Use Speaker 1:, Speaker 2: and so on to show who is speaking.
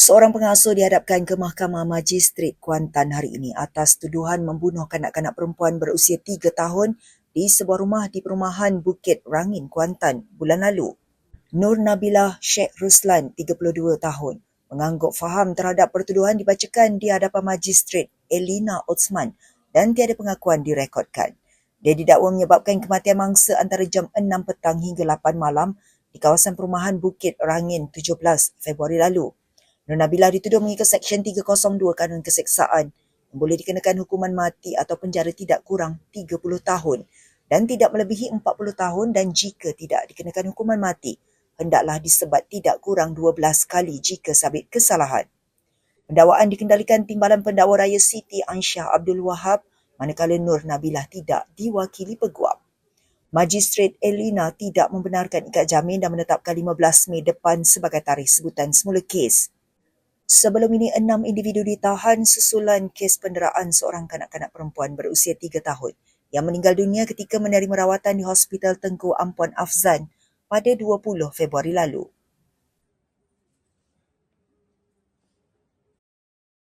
Speaker 1: Seorang pengasuh dihadapkan ke Mahkamah Magistrat Kuantan hari ini atas tuduhan membunuh kanak-kanak perempuan berusia 3 tahun di sebuah rumah di perumahan Bukit Rangin, Kuantan bulan lalu. Nur Nabilah Sheikh Ruslan, 32 tahun, mengangguk faham terhadap pertuduhan dibacakan di hadapan Magistrat Elina Osman dan tiada pengakuan direkodkan. Dia didakwa menyebabkan kematian mangsa antara jam 6 petang hingga 8 malam di kawasan perumahan Bukit Rangin 17 Februari lalu. Nur Nabilah dituduh mengikut Seksyen 302 Kanun Keseksaan yang boleh dikenakan hukuman mati atau penjara tidak kurang 30 tahun dan tidak melebihi 40 tahun dan jika tidak dikenakan hukuman mati, hendaklah disebat tidak kurang 12 kali jika sabit kesalahan. Pendakwaan dikendalikan Timbalan Pendakwa Raya Siti Ansyah Abdul Wahab manakala Nur Nabilah tidak diwakili peguam. Magistrat Elina tidak membenarkan ikat jamin dan menetapkan 15 Mei depan sebagai tarikh sebutan semula kes. Sebelum ini, enam individu ditahan susulan kes penderaan seorang kanak-kanak perempuan berusia tiga tahun yang meninggal dunia ketika menerima rawatan di Hospital Tengku Ampuan Afzan pada 20 Februari lalu.